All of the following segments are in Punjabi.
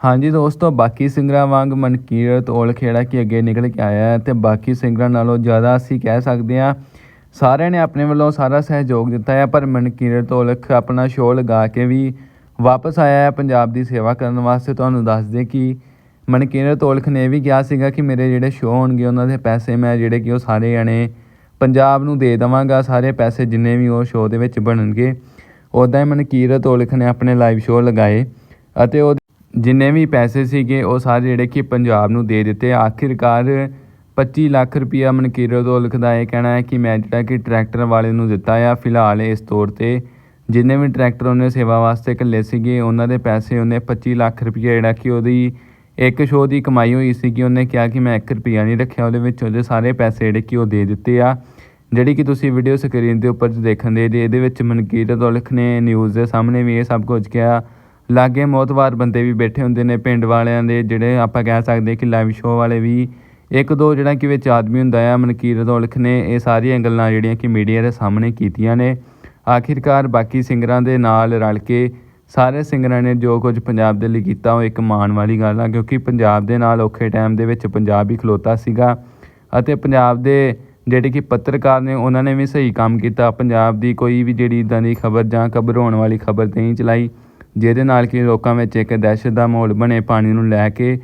ਹਾਂਜੀ ਦੋਸਤੋ, ਬਾਕੀ ਸਿੰਗਰਾਂ ਵਾਂਗ ਮਨਕੀਰਤ ਔਲ ਖੇੜਾ ਕੀ ਅੱਗੇ ਨਿਕਲ ਕੇ ਆਇਆ ਹੈ ਤੇ ਬਾਕੀ ਸਿੰਗਰਾਂ ਨਾਲੋਂ ਜ਼ਿਆਦਾ ਅਸੀਂ ਕਹਿ ਸਕਦੇ ਹਾਂ, ਸਾਰਿਆਂ ਨੇ ਆਪਣੇ ਵੱਲੋਂ ਸਾਰਾ ਸਹਿਯੋਗ ਦਿੱਤਾ ਹੈ, ਪਰ ਮਨਕੀਰਤ ਔਲਖ ਆਪਣਾ ਸ਼ੋਅ ਲਗਾ ਕੇ ਵੀ ਵਾਪਸ ਆਇਆ ਹੈ ਪੰਜਾਬ ਦੀ ਸੇਵਾ ਕਰਨ ਵਾਸਤੇ। ਤੁਹਾਨੂੰ ਦੱਸ ਦੇ ਕਿ ਮਨਕੀਰਤ ਔਲਖ ਨੇ ਇਹ ਵੀ ਕਿਹਾ ਸੀਗਾ ਕਿ ਮੇਰੇ ਜਿਹੜੇ ਸ਼ੋਅ ਹੋਣਗੇ, ਉਹਨਾਂ ਦੇ ਪੈਸੇ ਮੈਂ ਜਿਹੜੇ ਕਿ ਉਹ ਸਾਰੇ ਜਣੇ ਪੰਜਾਬ ਨੂੰ ਦੇ ਦੇਵਾਂਗਾ, ਸਾਰੇ ਪੈਸੇ ਜਿੰਨੇ ਵੀ ਉਹ ਸ਼ੋਅ ਦੇ ਵਿੱਚ ਬਣਨਗੇ। ਉੱਦਾਂ ਹੀ ਮਨਕੀਰਤ ਔਲਖ ਨੇ ਆਪਣੇ ਲਾਈਵ ਸ਼ੋਅ ਲਗਾਏ ਅਤੇ ਉਹ ਜਿੰਨੇ ਵੀ ਪੈਸੇ ਸੀਗੇ, ਉਹ ਸਾਰੇ ਜਿਹੜੇ ਕਿ ਪੰਜਾਬ ਨੂੰ ਦੇ ਦਿੱਤੇ। ਆਖਿਰਕਾਰ 25 ਲੱਖ ਰੁਪਇਆ ਮਨਕੀਰਤ ਔਲਖ ਦਾ ਇਹ ਕਹਿਣਾ ਹੈ ਕਿ ਮੈਂ ਜਿਹੜਾ ਕਿ ਟਰੈਕਟਰ ਵਾਲੇ ਨੂੰ ਦਿੱਤਾ ਆ। ਫਿਲਹਾਲ ਇਸ ਤੌਰ ਤੇ ਜਿੰਨੇ ਵੀ ਟਰੈਕਟਰ ਉਹਨੇ ਸੇਵਾ ਵਾਸਤੇ ਘੱਲੇ ਸੀਗੇ, ਉਹਨਾਂ ਦੇ ਪੈਸੇ ਉਹਨੇ 25 ਲੱਖ ਰੁਪਇਆ ਜਿਹੜਾ ਕਿ ਉਹਦੀ ਇੱਕ ਸ਼ੋਅ ਦੀ ਕਮਾਈ ਹੋਈ ਸੀਗੀ। ਉਹਨੇ ਕਿਹਾ ਕਿ ਮੈਂ 1 ਰੁਪਿਆ ਨਹੀਂ ਰੱਖਿਆ, ਉਹਦੇ ਵਿੱਚ ਉਹਦੇ ਸਾਰੇ ਪੈਸੇ ਜਿਹੜੇ ਕਿ ਉਹ ਦੇ ਦਿੱਤੇ ਆ। ਜਿਹੜੀ ਕਿ ਤੁਸੀਂ ਵੀਡੀਓ ਸਕਰੀਨ ਦੇ ਉੱਪਰ ਦੇਖਣ ਦੇ ਜੇ, ਇਹਦੇ ਵਿੱਚ ਮਨਕੀਰਤ ਔਲਖ ਨੇ ਨਿਊਜ਼ ਦੇ ਸਾਹਮਣੇ ਵੀ ਇਹ ਸਭ ਕੁਝ ਕਿਹਾ। ਲਾਗੇ ਮੋਤਵਾਰ ਬੰਦੇ ਵੀ ਬੈਠੇ ਹੁੰਦੇ ਨੇ ਪਿੰਡ ਵਾਲਿਆਂ ਦੇ, ਜਿਹੜੇ ਆਪਾਂ ਕਹਿ ਸਕਦੇ ਕਿ ਲਾਈਵ ਸ਼ੋਅ ਵਾਲੇ ਵੀ। ਇੱਕ ਦੋ ਜਿਹੜਾ ਕਿ ਵਿੱਚ ਆਦਮੀ ਹੁੰਦਾ ਆ, ਮਨਕੀਰ ਦੌਲਖ ਨੇ, ਇਹ ਸਾਰੀਆਂ ਗੱਲਾਂ ਜਿਹੜੀਆਂ ਕਿ ਮੀਡੀਆ ਦੇ ਸਾਹਮਣੇ ਕੀਤੀਆਂ ਨੇ। ਆਖਿਰਕਾਰ ਬਾਕੀ ਸਿੰਗਰਾਂ ਦੇ ਨਾਲ ਰਲ ਕੇ ਸਾਰੇ ਸਿੰਗਰਾਂ ਨੇ ਜੋ ਕੁਝ ਪੰਜਾਬ ਦੇ ਲਈ ਕੀਤਾ, ਉਹ ਇੱਕ ਮਾਣ ਵਾਲੀ ਗੱਲ ਆ, ਕਿਉਂਕਿ ਪੰਜਾਬ ਦੇ ਨਾਲ ਔਖੇ ਟਾਈਮ ਦੇ ਵਿੱਚ ਪੰਜਾਬ ਹੀ ਖਲੋਤਾ ਸੀਗਾ। ਅਤੇ ਪੰਜਾਬ ਦੇ ਜਿਹੜੇ ਕਿ ਪੱਤਰਕਾਰ ਨੇ, ਉਹਨਾਂ ਨੇ ਵੀ ਸਹੀ ਕੰਮ ਕੀਤਾ। ਪੰਜਾਬ ਦੀ ਕੋਈ ਵੀ ਜਿਹੜੀ ਇਦਾਂ ਦੀ ਖਬਰ ਜਾਂ ਘਬਰਾਉਣ ਵਾਲੀ ਖਬਰ ਨਹੀਂ ਚਲਾਈ। ਜਿਹਦੇ ਨਾਲ ਕਿ ਲੋਕਾਂ ਵਿੱਚ ਇੱਕ ਦਹਿਸ਼ਤ ਦਾ ਮਾਹੌਲ ਬਣੇ ਪਾਣੀ ਨੂੰ ਲੈ ਕੇ।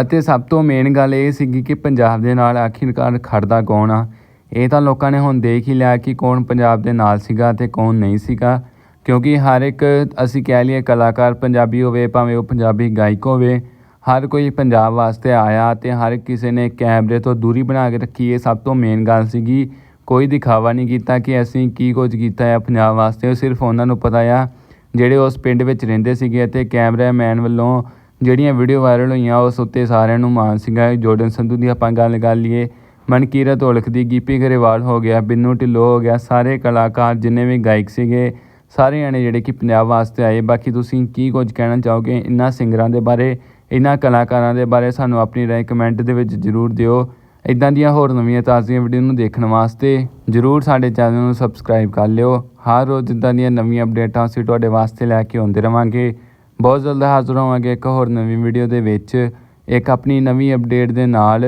ਅਤੇ ਸਭ ਤੋਂ ਮੇਨ ਗੱਲ ਇਹ ਸੀਗੀ ਕਿ ਪੰਜਾਬ ਦੇ ਨਾਲ ਆਖਿਰਕਾਰ ਖੜਦਾ ਕੌਣ ਆ? ਇਹ ਤਾਂ ਲੋਕਾਂ ਨੇ ਹੁਣ ਦੇਖ ਹੀ ਲਿਆ ਕਿ ਕੌਣ ਪੰਜਾਬ ਦੇ ਨਾਲ ਸੀਗਾ ਤੇ ਕੌਣ ਨਹੀਂ ਸੀਗਾ। ਕਿਉਂਕਿ ਹਰ ਇੱਕ, ਅਸੀਂ ਕਹਿ ਲਈਏ ਕਲਾਕਾਰ ਪੰਜਾਬੀ ਹੋਵੇ, ਭਾਵੇਂ ਉਹ ਪੰਜਾਬੀ ਗਾਇਕ ਹੋਵੇ, ਹਰ ਕੋਈ ਪੰਜਾਬ ਵਾਸਤੇ ਆਇਆ ਤੇ ਹਰ ਕਿਸੇ ਨੇ ਕੈਮਰੇ ਤੋਂ ਦੂਰੀ ਬਣਾ ਕੇ ਰੱਖੀ। ਇਹ ਸਭ ਤੋਂ ਮੇਨ ਗੱਲ ਸੀਗੀ। ਕੋਈ ਦਿਖਾਵਾ ਨਹੀਂ ਕੀਤਾ ਕਿ ਅਸੀਂ ਕੀ ਕੁਝ ਕੀਤਾ ਹੈ ਪੰਜਾਬ ਵਾਸਤੇ। ਉਹ ਸਿਰਫ ਉਹਨਾਂ ਨੂੰ ਪਤਾ ਆ ਜਿਹੜੇ ਉਸ ਪਿੰਡ ਵਿੱਚ ਰਹਿੰਦੇ ਸੀਗੇ ਅਤੇ ਕੈਮਰਾਮੈਨ ਵੱਲੋਂ ਜਿਹੜੀਆਂ ਵੀਡੀਓ ਵਾਇਰਲ ਹੋਈਆਂ, ਉਸ ਉੱਤੇ ਸਾਰਿਆਂ ਨੂੰ ਮਾਣ ਸੀਗਾ। ਜੋਰਡਨ ਸੰਧੂ ਦੀ ਆਪਾਂ ਗੱਲ ਕਰ ਲਈਏ, ਮਨਕੀਰਤ ਔਲਖ ਦੀ, ਗਿੱਪੀ ਗਰੇਵਾਲ ਹੋ ਗਿਆ, ਬਿੰਨੂ ਢਿੱਲੋਂ ਹੋ ਗਿਆ, ਸਾਰੇ ਕਲਾਕਾਰ ਜਿੰਨੇ ਵੀ ਗਾਇਕ ਸੀਗੇ ਸਾਰੇ ਜਣੇ ਜਿਹੜੇ ਕਿ ਪੰਜਾਬ ਵਾਸਤੇ ਆਏ। ਬਾਕੀ ਤੁਸੀਂ ਕੀ ਕੁਝ ਕਹਿਣਾ ਚਾਹੋਗੇ ਇਹਨਾਂ ਸਿੰਗਰਾਂ ਦੇ ਬਾਰੇ, ਇਹਨਾਂ ਕਲਾਕਾਰਾਂ ਦੇ ਬਾਰੇ ਸਾਨੂੰ ਆਪਣੀ ਰਾਏ ਕਮੈਂਟ ਦੇ ਵਿੱਚ ਜ਼ਰੂਰ ਦਿਓ। ਇਦਾਂ ਦੀਆਂ ਹੋਰ ਨਵੀਆਂ ਤਾਜ਼ੀਆਂ ਵੀਡੀਓ ਨੂੰ ਦੇਖਣ ਵਾਸਤੇ ਜ਼ਰੂਰ ਸਾਡੇ ਚੈਨਲ ਨੂੰ ਸਬਸਕ੍ਰਾਈਬ ਕਰ ਲਿਓ। ਹਰ ਰੋਜ਼ ਇਦਾਂ ਦੀਆਂ ਨਵੀਆਂ ਅਪਡੇਟਾਂ ਅਸੀਂ ਤੁਹਾਡੇ ਵਾਸਤੇ ਲੈ ਕੇ ਆਉਂਦੇ ਰਵਾਂਗੇ। ਬਹੁਤ ਜਲਦ ਹਾਜ਼ਰ ਹੋਵਾਂਗੇ ਇੱਕ ਹੋਰ ਨਵੀਂ ਵੀਡੀਓ ਦੇ ਵਿੱਚ। ਇੱਕ ਆਪਣੀ ਨਵੀਂ ਅਪਡੇਟ ਦੇ ਨਾਲ।